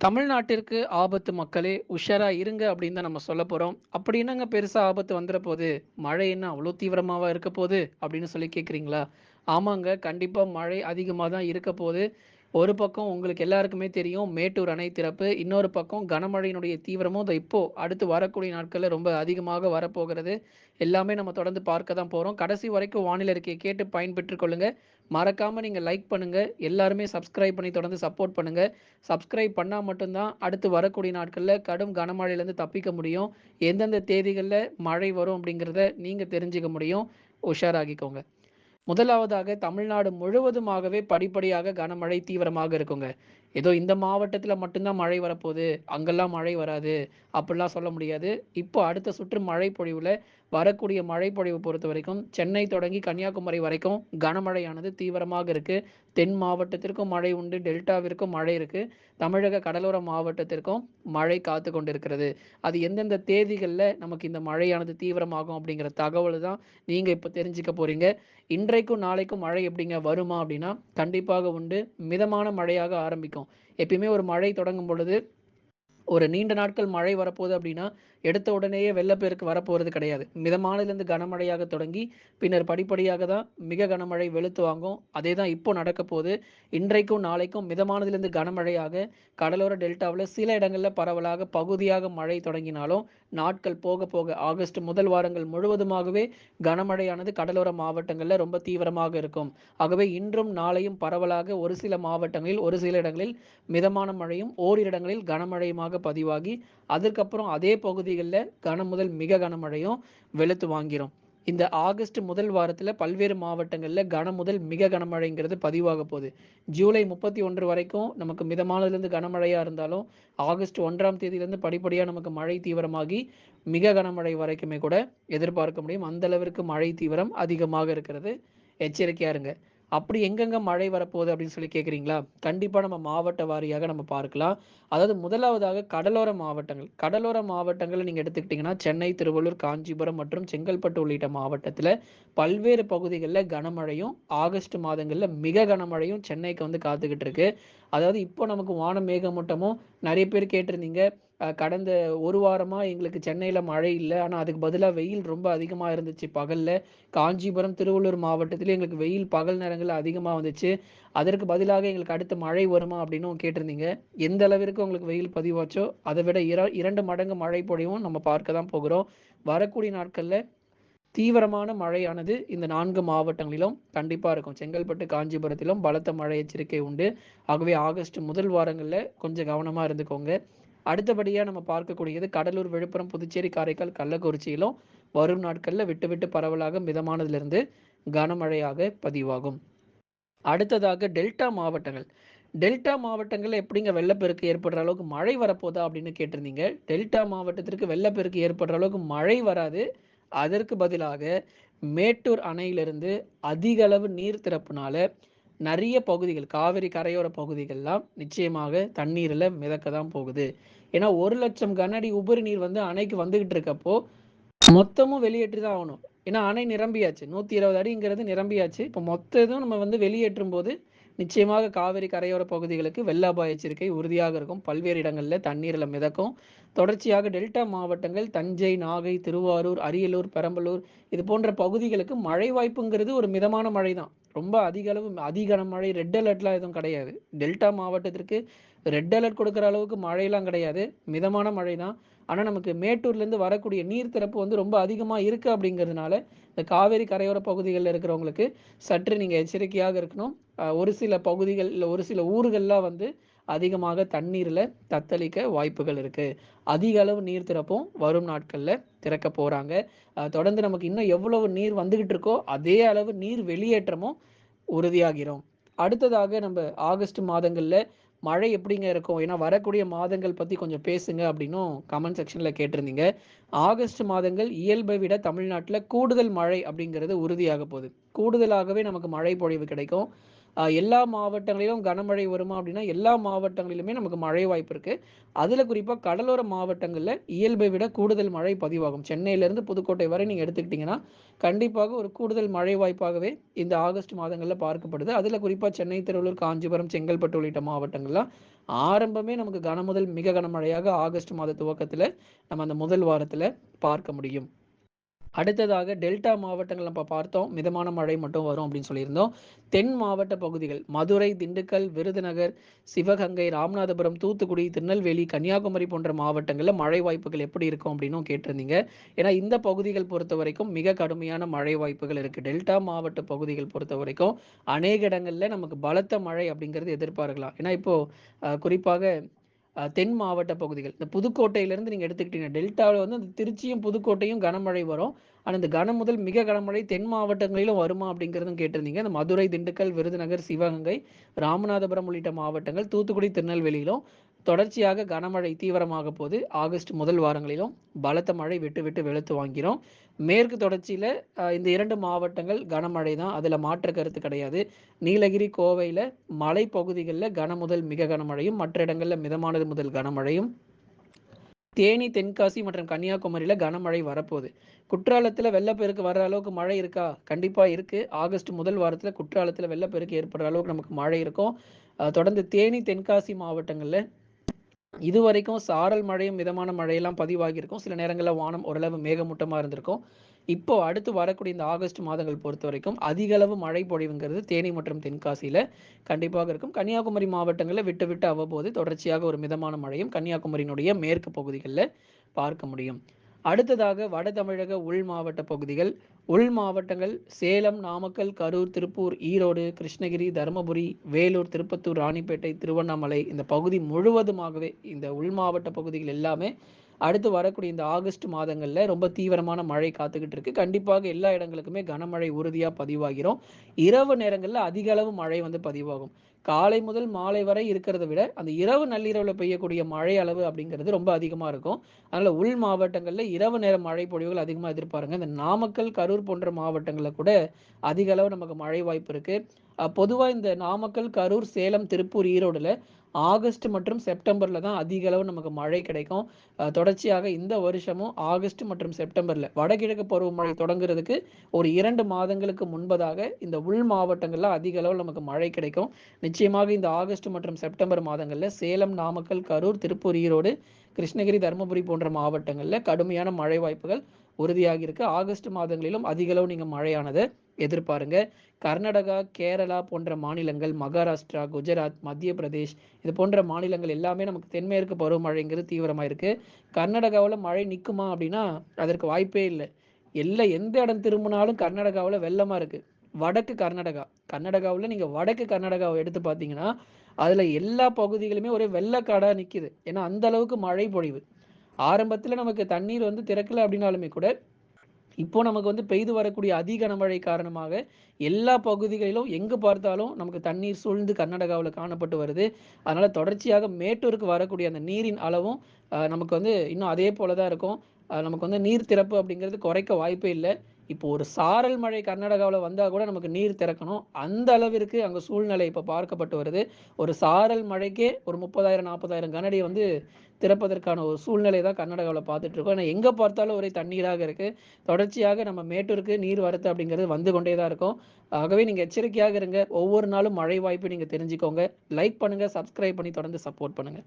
தமிழ்நாட்டிற்கு ஆபத்து மக்களே உஷாரா இருங்க அப்படின்னு தான் நம்ம சொல்ல போறோம். அப்படி என்னங்க பெருசா ஆபத்து வந்துற போது? மழை என்ன அவ்வளோ தீவிரமாவா இருக்க போகுது அப்படின்னு சொல்லி கேட்குறீங்களா ஆமாங்க. கண்டிப்பா மழை அதிகமாக தான் இருக்க போகுது ஒரு பக்கம் உங்களுக்கு எல்லாருக்குமே தெரியும் மேட்டூர் அணை திறப்பு. இன்னொரு பக்கம் கனமழையினுடைய தீவிரமும் அதை இப்போ அடுத்து வரக்கூடிய நாட்களில் ரொம்ப அதிகமாக வரப்போகிறது. எல்லாமே நம்ம தொடர்ந்து பார்க்க தான் போகிறோம் கடைசி வரைக்கும் வானிலை இருக்கையை கேட்டு பயன்பெற்றுக் கொள்ளுங்க. மறக்காமல் நீங்கள் லைக் பண்ணுங்கள் எல்லாருமே சப்ஸ்கிரைப் பண்ணி தொடர்ந்து சப்போர்ட் பண்ணுங்கள் சப்ஸ்கிரைப் பண்ணால் மட்டும்தான் அடுத்து வரக்கூடிய நாட்களில் கடும் கனமழையிலேருந்து தப்பிக்க முடியும். எந்தெந்த தேதிகளில் மழை வரும் அப்படிங்கிறத நீங்கள் தெரிஞ்சுக்க முடியும். உஷாராகிக்கோங்க. முதலாவதாக தமிழ்நாடு முழுவதுமாகவே படிப்படியாக கனமழை தீவிரமாக இருக்குங்க. ஏதோ இந்த மாவட்டத்தில் மட்டும்தான் மழை வரப்போகுது அங்கெல்லாம் மழை வராது. அப்படிலாம் சொல்ல முடியாது. இப்போ அடுத்த சுற்று மழை வரக்கூடிய மழை பொழிவு பொறுத்தவரைக்கும் சென்னை தொடங்கி கன்னியாகுமரி வரைக்கும் கனமழையானது தீவிரமாக இருக்கு. தென் மாவட்டத்திற்கும் மழை உண்டு. டெல்டாவிற்கும் மழை இருக்கு. தமிழக கடலோர மாவட்டத்திற்கும் மழை காத்து கொண்டிருக்கிறது. அது எந்தெந்த தேதிகளில் நமக்கு இந்த மழையானது தீவிரமாகும் அப்படிங்கிற தகவல் தான் நீங்கள் இப்போ தெரிஞ்சுக்க போறீங்க. இன்றைக்கும் நாளைக்கும் மழை எப்படிங்க வருமா அப்படின்னா, கண்டிப்பாக உண்டு. மிதமான மழையாக ஆரம்பிக்கும். எப்பயுமே ஒரு மழை தொடங்கும் பொழுது ஒரு நீண்ட நாட்கள் மழை வரப்போகுது அப்படின்னா, எடுத்த உடனேயே வெள்ளப்பெருக்கு வரப்போகிறது கிடையாது. மிதமானதுலேருந்து கனமழையாக தொடங்கி, பின்னர் படிப்படியாக தான் மிக கனமழை வெளுத்து வாங்கும். அதே தான் இப்போ நடக்க போகுது இன்றைக்கும் நாளைக்கும் மிதமானதுலேருந்து கனமழையாக கடலோர டெல்டாவில் சில இடங்களில் பரவலாக பகுதியாக மழை தொடங்கினாலும், நாட்கள் போக போக ஆகஸ்ட் முதல் வாரங்கள் முழுவதுமாகவே கனமழையானது கடலோர மாவட்டங்களில் ரொம்ப தீவிரமாக இருக்கும். ஆகவே இன்றும் நாளையும் பரவலாக ஒரு சில மாவட்டங்களில், ஒரு சில இடங்களில் மிதமான மழையும், ஓரிரு இடங்களில் கனமழையுமாக பதிவாகி, அதற்கப்புறம் அதே பகுதிகளில் கன முதல் மிக கனமழையும் வெளுத்து வாங்கிரும். இந்த ஆகஸ்ட் முதல் வாரத்தில் பல்வேறு மாவட்டங்களில் கன முதல் மிக கனமழைங்கிறது பதிவாக போகுது ஜூலை 31 வரைக்கும் நமக்கு மிதமானதுலேருந்து கனமழையாக இருந்தாலும், ஆகஸ்ட் ஒன்றாம் தேதியிலேருந்து படிப்படியாக நமக்கு மழை தீவிரமாகி, மிக கனமழை வரைக்குமே கூட எதிர்பார்க்க முடியும். அந்த அளவிற்கு மழை தீவிரம் அதிகமாக இருக்கிறது. எச்சரிக்கையாக இருங்க. அப்படி எங்கெங்க மழை வரப்போகுது அப்படின்னு சொல்லி கேட்குறீங்களா கண்டிப்பாக நம்ம மாவட்ட வாரியாக நம்ம பார்க்கலாம். அதாவது முதலாவதாக கடலோர மாவட்டங்கள். கடலோர மாவட்டங்களை நீங்கள் எடுத்துக்கிட்டிங்கன்னா சென்னை, திருவள்ளூர், காஞ்சிபுரம் மற்றும் செங்கல்பட்டு உள்ளிட்ட மாவட்டத்தில் பல்வேறு பகுதிகளில் கனமழையும், ஆகஸ்ட் மாதங்களில் மிக கனமழையும் சென்னைக்கு வந்து காத்துக்கிட்டு இருக்கு. அதாவது இப்போ நமக்கு வான மேகமூட்டமும் நிறைய பேர் கேட்டிருந்தீங்க. கடந்த ஒரு வாரமாக எங்களுக்கு சென்னையில் மழை இல்லை ஆனால் அதுக்கு பதிலாக வெயில் ரொம்ப அதிகமாக இருந்துச்சு பகலில் காஞ்சிபுரம், திருவள்ளூர் மாவட்டத்திலே எங்களுக்கு வெயில் பகல் நேரங்கள் அதிகமாக வந்துச்சு. அதற்கு பதிலாக எங்களுக்கு அடுத்து மழை வருமா அப்படின்னும் கேட்டிருந்தீங்க. எந்த அளவிற்கு உங்களுக்கு வெயில் பதிவாச்சோ, அதை விட இர இரண்டு மடங்கு மழை பொழிவும் நம்ம பார்க்க தான் போகிறோம். வரக்கூடிய நாட்களில் தீவிரமான மழையானது இந்த நான்கு மாவட்டங்களிலும் கண்டிப்பாக இருக்கும். செங்கல்பட்டு, காஞ்சிபுரத்திலும் பலத்த மழை எச்சரிக்கை உண்டு. ஆகவே ஆகஸ்ட் முதல் வாரங்களில் கொஞ்சம் கவனமாக இருந்துக்கோங்க. அடுத்தபடியாக நம்ம பார்க்கக்கூடியது கடலூர், விழுப்புரம், புதுச்சேரி, காரைக்கால், கள்ளக்குறிச்சியிலும் வரும் நாட்களில் விட்டு விட்டு பரவலாக மிதமானதிலிருந்து கனமழையாக பதிவாகும். அடுத்ததாக டெல்டா மாவட்டங்கள். டெல்டா மாவட்டங்களில் எப்படிங்க வெள்ளப்பெருக்கு ஏற்படுற அளவுக்கு மழை வரப்போதா அப்படின்னு கேட்டிருந்தீங்க. டெல்டா மாவட்டத்திற்கு வெள்ளப்பெருக்கு ஏற்படுற அளவுக்கு மழை வராது. அதற்கு பதிலாக மேட்டூர் அணையிலிருந்து அதிக அளவு நீர் திறப்புனால நிறைய பகுதிகள், காவிரி கரையோர பகுதிகள்லாம் நிச்சயமாக தண்ணீரில் மிதக்க தான் போகுது. ஏன்னா 1,00,000 கன அடி உபரி நீர் வந்து அணைக்கு வந்துகிட்டு இருக்கப்போ, மொத்தமும் வெளியேற்றி தான் ஆகணும். ஏன்னா அணை நிரம்பியாச்சு. 120 அடிங்கிறது நிரம்பியாச்சு. இப்போ மொத்த இதுவும் நம்ம வந்து வெளியேற்றும் போது நிச்சயமாக காவிரி கரையோர பகுதிகளுக்கு வெள்ள அபாய எச்சரிக்கை உறுதியாக இருக்கும். பல்வேறு இடங்களில் தண்ணீரில் மிதக்கும். தொடர்ச்சியாக டெல்டா மாவட்டங்கள் தஞ்சை, நாகை, திருவாரூர், அரியலூர், பெரம்பலூர் இது போன்ற பகுதிகளுக்கு மழை வாய்ப்புங்கிறது ஒரு மிதமான மழை தான். ரொம்ப அதிக அளவு அதிகன மழை ரெட் அலர்ட்லாம் எதுவும் கிடையாது. டெல்டா மாவட்டத்திற்கு ரெட் அலர்ட் கொடுக்குற அளவுக்கு மழையெல்லாம் கிடையாது. மிதமான மழை தான். ஆனால் நமக்கு மேட்டூர்லேருந்து வரக்கூடிய நீர் திறப்பு வந்து ரொம்ப அதிகமாக இருக்குது அப்படிங்கிறதுனால, இந்த காவேரி கரையோர பகுதிகளில் இருக்கிறவங்களுக்கு சற்று நீங்கள் எச்சரிக்கையாக இருக்கணும். ஒரு சில பகுதிகள், இல்லை ஒரு சில ஊர்கள்லாம் வந்து அதிகமாக தண்ணீரில் தத்தளிக்க வாய்ப்புகள் இருக்குது அதிக அளவு நீர் திறப்பும் வரும் நாட்களில் திறக்க போகிறாங்க தொடர்ந்து நமக்கு இன்னும் எவ்வளவு நீர் வந்துகிட்டு இருக்கோ, அதே அளவு நீர் வெளியேற்றமும் உறுதியாகிறோம் அடுத்ததாக நம்ம ஆகஸ்ட் மாதங்களில் மழை எப்படிங்க இருக்கும்? ஏன்னா வரக்கூடிய மாதங்கள் பற்றி கொஞ்சம் பேசுங்க அப்படின்னும் கமெண்ட் செக்ஷனில் கேட்டிருந்தீங்க. ஆகஸ்ட் மாதங்கள் இயல்பை விட தமிழ்நாட்டில் கூடுதல் மழை அப்படிங்கிறது உறுதியாக போகுது கூடுதலாகவே நமக்கு மழை பொழிவு கிடைக்கும். எல்லா மாவட்டங்களிலும் கனமழை வருமா அப்படின்னா, எல்லா மாவட்டங்களிலுமே நமக்கு மழை வாய்ப்பு இருக்கு. அதுல குறிப்பாக கடலோர மாவட்டங்களில் இயல்பை விட கூடுதல் மழை பதிவாகும். சென்னையிலேருந்து புதுக்கோட்டை வரை நீங்கள் எடுத்துக்கிட்டீங்கன்னா, கண்டிப்பாக ஒரு கூடுதல் மழை வாய்ப்பாகவே இந்த ஆகஸ்ட் மாதங்களில் பார்க்கப்படுது. அதுல குறிப்பாக சென்னை, திருவள்ளூர், காஞ்சிபுரம், செங்கல்பட்டு உள்ளிட்ட மாவட்டங்கள்லாம் ஆரம்பமே நமக்கு கனமுதல் மிக கனமழையாக ஆகஸ்ட் மாத துவக்கத்தில் நம்ம அந்த முதல் வாரத்தில் பார்க்க முடியும். அடுத்ததாக டெல்டா மாவட்டங்கள் நம்ம பார்த்தோம். மிதமான மழை மட்டும் வரும் அப்படின்னு சொல்லியிருந்தோம். தென் மாவட்ட பகுதிகள் மதுரை, திண்டுக்கல், விருதுநகர், சிவகங்கை, ராமநாதபுரம், தூத்துக்குடி, திருநெல்வேலி, கன்னியாகுமரி போன்ற மாவட்டங்களில் மழை வாய்ப்புகள் எப்படி இருக்கும் அப்படின்னும் கேட்டிருந்தீங்க. ஏன்னா இந்த பகுதிகள் பொறுத்த வரைக்கும் மிக கடுமையான மழை வாய்ப்புகள் இருக்கு. டெல்டா மாவட்ட பகுதிகள் பொறுத்த வரைக்கும் அநேக இடங்களில் நமக்கு பலத்த மழை அப்படிங்கிறது எதிர்பார்க்கலாம். ஏன்னா இப்போ குறிப்பாக தென் மாவட்ட பகுதிகள். இந்த புதுக்கோட்டையிலேருந்து நீங்கள் எடுத்துக்கிட்டீங்கன்னா, டெல்டாவில் வந்து அந்த திருச்சியும், புதுக்கோட்டையும் கனமழை வரும். ஆனால் இந்த கன முதல் மிக கனமழை தென் மாவட்டங்களிலும் வருமா அப்படிங்கிறதும் கேட்டிருந்தீங்க. இந்த மதுரை, திண்டுக்கல், விருதுநகர், சிவகங்கை, ராமநாதபுரம் உள்ளிட்ட மாவட்டங்கள், தூத்துக்குடி, திருநெல்வேலியிலும் தொடர்ச்சியாக கனமழை தீவிரமாக போது. ஆகஸ்ட் முதல் வாரங்களிலும் பலத்த மழை விட்டு விட்டு வெளுத்து வாங்கிறோம் மேற்கு தொடர்ச்சியில் இந்த இரண்டு மாவட்டங்கள் கனமழை தான். அதில் மாற்று கருத்து கிடையாது. நீலகிரி, கோவையில் மலைப்பகுதிகளில் கன முதல் மிக கனமழையும், மற்ற இடங்களில் மிதமானது முதல் கனமழையும். தேனி, தென்காசி மற்றும் கன்னியாகுமரியில் கனமழை வரப்போகுது குற்றாலத்தில் வெள்ளப்பெருக்கு வர்ற அளவுக்கு மழை இருக்கா? கண்டிப்பாக இருக்குது ஆகஸ்ட் முதல் வாரத்தில் குற்றாலத்தில் வெள்ளப்பெருக்கு ஏற்படுற அளவுக்கு நமக்கு மழை இருக்கும். தொடர்ந்து தேனி, தென்காசி மாவட்டங்களில் இதுவரைக்கும் சாரல் மழையும், மிதமான மழையெல்லாம் பதிவாகியிருக்கும். சில நேரங்களில் வானம் ஓரளவு மேகமூட்டமாக இருந்திருக்கும். இப்போ அடுத்து வரக்கூடிய இந்த ஆகஸ்ட் மாதங்கள் பொறுத்தவரைக்கும் அதிக அளவு மழை பொழிவுங்கிறது தேனி மற்றும் தென்காசியில் கண்டிப்பாக இருக்கும். கன்னியாகுமரி மாவட்டங்களில் விட்டு விட்டு அவ்வப்போது தொடர்ச்சியாக ஒரு மிதமான மழையும் கன்னியாகுமரியினுடைய மேற்கு பகுதிகளில் பார்க்க முடியும். அடுத்ததாக வட தமிழக உள் மாவட்ட பகுதிகள். உள் மாவட்டங்கள் சேலம், நாமக்கல், கரூர், திருப்பூர், ஈரோடு, கிருஷ்ணகிரி, தருமபுரி, வேலூர், திருப்பத்தூர், ராணிப்பேட்டை, திருவண்ணாமலை இந்த பகுதி முழுவதுமாகவே இந்த உள் மாவட்ட பகுதிகள் எல்லாமே அடுத்து வரக்கூடிய இந்த ஆகஸ்ட் மாதங்கள்ல ரொம்ப தீவிரமான மழை காத்துக்கிட்டு இருக்கு. கண்டிப்பாக எல்லா இடங்களுக்குமே கனமழை உறுதியாக பதிவாகிறோம் இரவு நேரங்களில் அதிக அளவு மழை வந்து பதிவாகும். காலை முதல் மாலை வரை இருக்கிறத விட, அந்த இரவு நள்ளிரவில் பெய்யக்கூடிய மழை அளவு அப்படிங்கிறது ரொம்ப அதிகமாக இருக்கும். அதனால உள் மாவட்டங்களில் இரவு நேர மழை பொழிவுகள் அதிகமாக எதிர்பாருங்க. இந்த நாமக்கல், கரூர் போன்ற மாவட்டங்களில் கூட அதிக அளவு நமக்கு மழை வாய்ப்பு இருக்கு. பொதுவாக இந்த நாமக்கல், கரூர், சேலம், திருப்பூர், ஈரோடுல ஆகஸ்ட் மற்றும் செப்டம்பரில் தான் அதிக அளவு நமக்கு மழை கிடைக்கும். தொடர்ச்சியாக இந்த வருஷமும் ஆகஸ்ட் மற்றும் செப்டம்பரில் வடகிழக்கு பருவமழை தொடங்குறதுக்கு ஒரு இரண்டு மாதங்களுக்கு முன்பதாக இந்த உள் மாவட்டங்களில் அதிக அளவுல நமக்கு மழை கிடைக்கும். நிச்சயமாக இந்த ஆகஸ்ட் மற்றும் செப்டம்பர் மாதங்களில் சேலம், நாமக்கல், கரூர், திருப்பூர், ஈரோடு, கிருஷ்ணகிரி, தருமபுரி போன்ற மாவட்டங்களில் கடுமையான மழை வாய்ப்புகள் உறுதியாகியிருக்கு ஆகஸ்ட் மாதங்களிலும் அதிகளவு நீங்கள் மழையானது எதிர்பாருங்க. கர்நாடகா, கேரளா போன்ற மாநிலங்கள், மகாராஷ்டிரா, குஜராத், மத்திய பிரதேஷ் இது போன்ற மாநிலங்கள் எல்லாமே நமக்கு தென்மேற்கு பருவமழைங்கிறது தீவிரமாக இருக்குது கர்நாடகாவில் மழை நிற்குமா அப்படின்னா, அதற்கு வாய்ப்பே இல்லை எல்லா எந்த இடம் திரும்பினாலும் கர்நாடகாவில் வெள்ளமாக இருக்குது வடக்கு கர்நாடகா. கர்நாடகாவில் நீங்கள் வடக்கு கர்நாடகாவை எடுத்து பார்த்தீங்கன்னா, அதில் எல்லா பகுதிகளுமே ஒரே வெள்ளக்காடாக நிற்கிது ஏன்னா அந்த அளவுக்கு மழை பொழிவு. ஆரம்பத்தில் நமக்கு தண்ணீர் வந்து திறக்கல அப்படின்னாலுமே கூட, இப்போ நமக்கு வந்து பெய்து வரக்கூடிய அதி கனமழை காரணமாக எல்லா பகுதிகளிலும் எங்கு பார்த்தாலும் நமக்கு தண்ணீர் சூழ்ந்து கர்நாடகாவில் காணப்பட்டு வருது. அதனால தொடர்ச்சியாக மேட்டூருக்கு வரக்கூடிய அந்த நீரின் அளவும் நமக்கு வந்து இன்னும் அதே போல தான் இருக்கும். நமக்கு வந்து நீர் திறப்பு அப்படிங்கிறது குறைக்க வாய்ப்பே இல்லை இப்போ ஒரு சாரல் மழை கர்நாடகாவில் வந்தால் கூட நமக்கு நீர் திறக்கணும். அந்த அளவிற்கு அங்கே சூழ்நிலை இப்போ பார்க்கப்பட்டு வருது. ஒரு சாரல் மழைக்கே ஒரு முப்பதாயிரம் நாற்பதாயிரம் கனடி வந்து திறப்பதற்கான ஒரு சூழ்நிலை தான் கர்நாடகாவில் பார்த்துட்டு இருக்கோம். ஏன்னா எங்கே பார்த்தாலும் ஒரே தண்ணீராக இருக்குது தொடர்ச்சியாக நம்ம மேட்டூருக்கு நீர் வரத்து அப்படிங்கிறது வந்து கொண்டே தான் இருக்கும். ஆகவே நீங்கள் எச்சரிக்கையாக இருங்க. ஒவ்வொரு நாளும் மழை வாய்ப்பு நீங்கள் தெரிஞ்சுக்கோங்க. லைக் பண்ணுங்கள் சப்ஸ்கிரைப் பண்ணி தொடர்ந்து சப்போர்ட் பண்ணுங்கள்